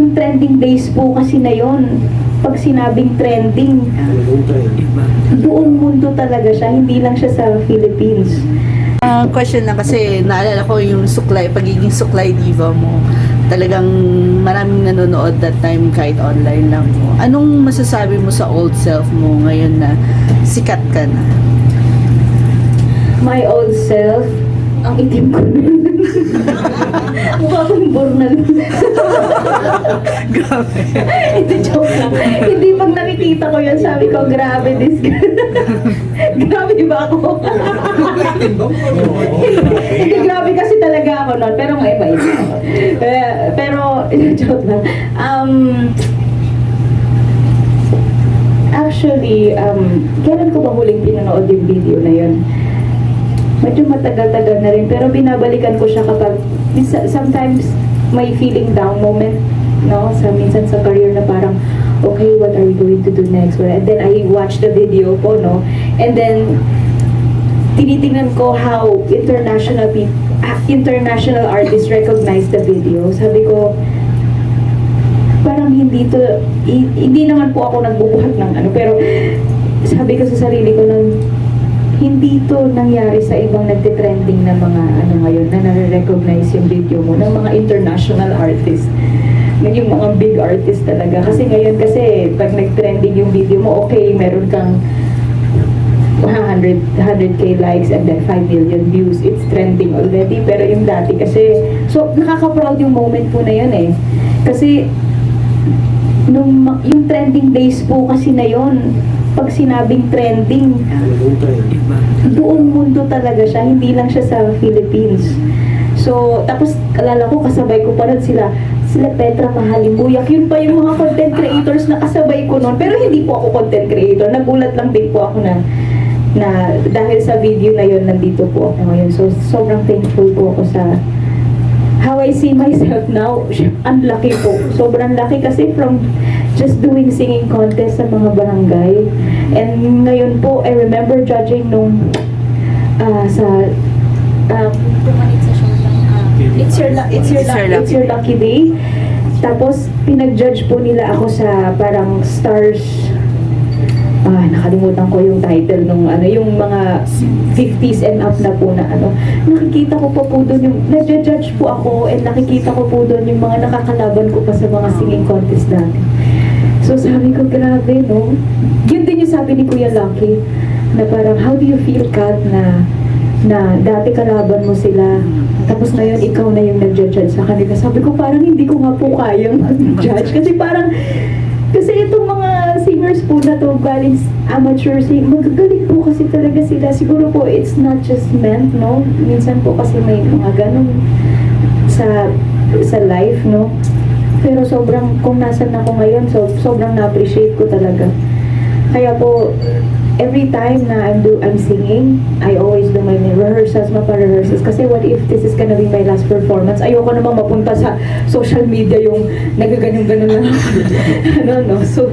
Trending days po kasi na yon. Pag sinabing trending, buong mundo talaga siya, hindi lang siya sa Philippines. Ah, question lang kasi naalala ko yung suklay, pagiging suklay diva mo. Talagang maraming nanonood that time kahit online lang mo. Anong masasabi mo sa old self mo ngayon na sikat ka na? My old self, ang itim ko. Mukha akong bornal. Grabe. Hindi, joke lang. Hindi pag nakikita ko yun, sabi ko, grabe this girl. grabe ba ako? Hindi, grabe kasi talaga ako noon. Pero ngayon, mait pero, joke lang. Um, actually, um, kailan ko ba huling pinanood yung video na yun? Medyo matagal-tagal na rin, pero binabalikan ko siya kapag, sometimes may feeling down moment, no? Sa minsan sa career na parang, okay, what are we going to do next? Well, And then I watch the video po, no? And then, tinitingnan ko how international people, international artists recognize the video. Sabi ko, parang hindi to, hi- hindi naman po ako nagbubuhat ng ano, pero sabi ko sa sarili ko nun, hindi to nangyari sa ibang nagtitrending na mga ano ngayon na nare-recognize yung video mo ng mga international artists yung mga big artist talaga. Kasi ngayon kasi pag nag-trending yung video mo okay meron kang 100 100k likes and then 5 million views. It's trending already. Pero yung dati kasi so nakaka-proud yung moment po na yun eh. Kasi nung yung trending days po kasi na yun pag sinabing trending buong mundo talaga siya, hindi lang siya sa Philippines. So, tapos alala ko, kasabay ko pa rin sila, sila Petra Mahalimbuyak. Yun pa yung mga content creators na kasabay ko noon. Pero hindi po ako content creator. Nagulat lang din po ako na na dahil sa video na yun, nandito po ako ngayon. So, sobrang thankful po ako sa how I see myself now, unlucky po. Sobrang lucky kasi from just doing singing contest sa mga barangay. And ngayon po, I remember judging nung ah, sa um, it's your it's your It's Your it's your lucky day. Tapos pinag-judge po nila ako sa parang stars ah, nakalimutan ko yung title nung ano, yung mga 50s and up na po na ano. Nakikita ko pa po doon yung, nagja-judge po ako and nakikita ko po doon yung mga nakakalaban ko pa sa mga singing contest dati. So sabi ko, grabe, no? Yun din yung sabi ni Kuya Lucky, na parang, how do you feel, Kat, na na dati kalaban mo sila, tapos ngayon ikaw na yung nagja-judge sa kanila. Sabi ko, parang hindi ko nga po kayang mag-judge. Kasi parang, kasi itong mga singers po na to, galing amateur sing, magagaling po kasi talaga sila. Siguro po, it's not just meant, no? Minsan po kasi may mga ganun sa sa life, no? Pero sobrang, kung nasan ako ngayon, so, sobrang na-appreciate ko talaga. Kaya po, every time na I'm do I'm singing, I always do my rehearsals, mapa-rehearsals. Kasi what if this is gonna be my last performance? Ayoko namang mapunta sa social media yung nagaganong-ganon lang. ano, no? So,